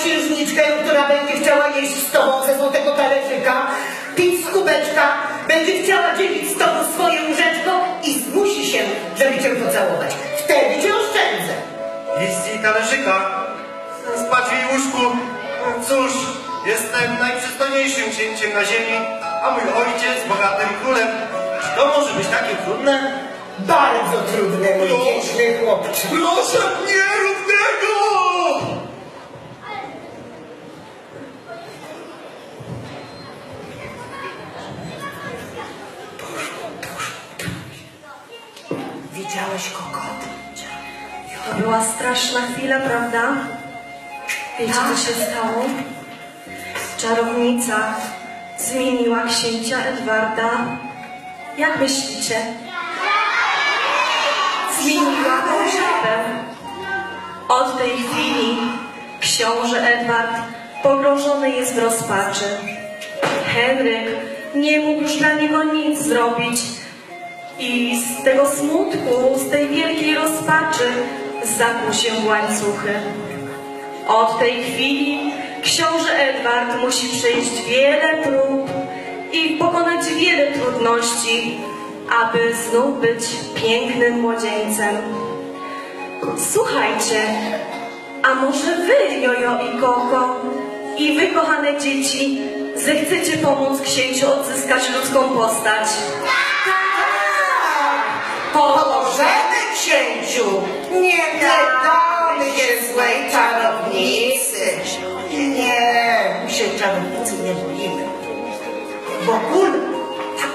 księżniczkę, która będzie chciała jeść z tobą ze złotego talerzyka, pić z kubeczka, będzie chciała dzielić z tobą swoje łóżeczko i zmusi się, żeby cię pocałować. Wtedy cię oszczędzę. Jeść jej talerzyka, spać w jej łóżku. Cóż, jestem najprzystojniejszym księciem na ziemi, a mój ojciec bogatym królem. Czy to może być takie trudne? Bardzo trudne, mój piękny chłopcze. Proszę, nie rób tego! Widziałeś kokot? To była straszna chwila, prawda? Wiecie, co się stało? Czarownica zmieniła księcia Edwarda. Jak myślicie? Zmieniła go. Od tej chwili książę Edward pogrążony jest w rozpaczy. Henryk nie mógł już dla niego nic zrobić i z tego smutku, z tej wielkiej rozpaczy zakuł się w łańcuchy. Od tej chwili książę Edward musi przejść wiele prób i pokonać wiele trudności, aby znów być pięknym młodzieńcem. Słuchajcie, a może wy, Jojo i Koko, i wy, kochane dzieci, zechcecie pomóc księciu odzyskać ludzką postać? Księciu! Nie damy się złej czarownicy! Nie, my się czarownicy nie boimy. Tak,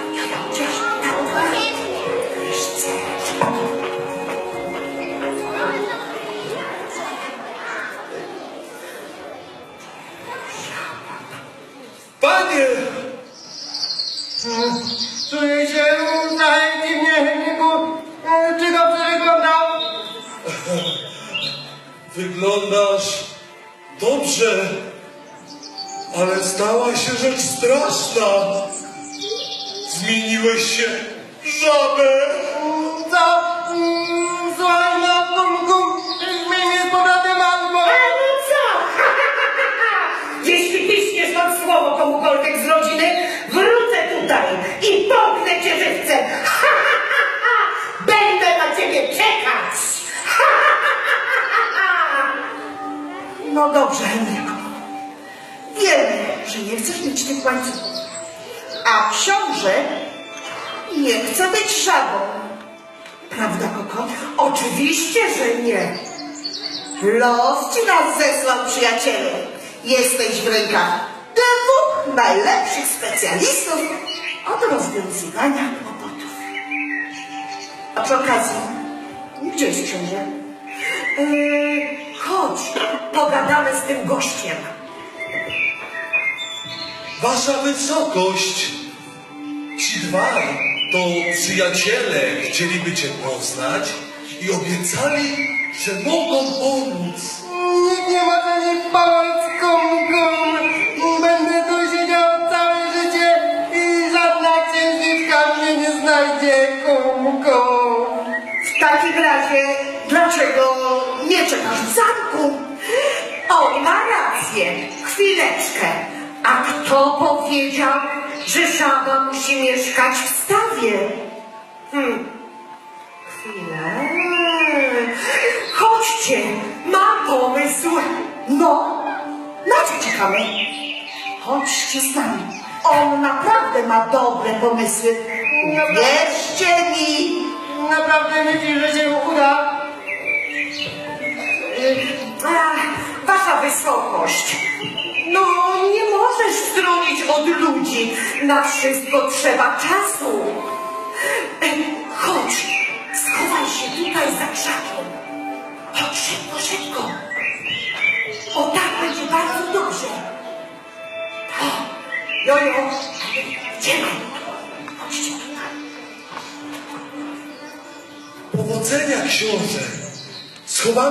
wiesz co? Panie! Czuję Wyglądasz dobrze, ale stała się rzecz straszna. Zmieniłeś się w żabę. No dobrze, Henryku. Wiemy, że nie chcesz mieć tych łańcuchów. A książę nie chce być żabą. Prawda, Koko? Oczywiście, że nie. Los ci nas zesłał, przyjacielu. Jesteś w rękach dwóch najlepszych specjalistów od rozwiązywania kłopotów. A przy okazji, gdzie jest książę? Yy, chodź, pogadamy z tym gościem. Wasza wysokość. Ci dwaj to przyjaciele chcieliby cię poznać i obiecali, że mogą pomóc. Nikt nie może mi pomóc, kumku. Będę tu siedział całe życie i żadna księżniczka mnie nie znajdzie, kumku. W takim razie, dlaczego nie czekasz w zamku? On ma rację. Chwileczkę. A kto powiedział, że żaba musi mieszkać w stawie? Hmm. Chwilę. Chodźcie, mam pomysł. No, na co czekamy? Chodźcie z nami. On naprawdę ma dobre pomysły. Wierzcie mi. Naprawdę myślisz, że się uda? Ach, wasza wysokość. No, nie możesz stronić od ludzi. Na wszystko trzeba czasu. Chodź, schowaj się tutaj za krzakiem. Chodź szybko, szybko. O tak będzie bardzo dobrze. O, jojo, idziemy. Chodźcie tutaj. Powodzenia, książę. Schowamy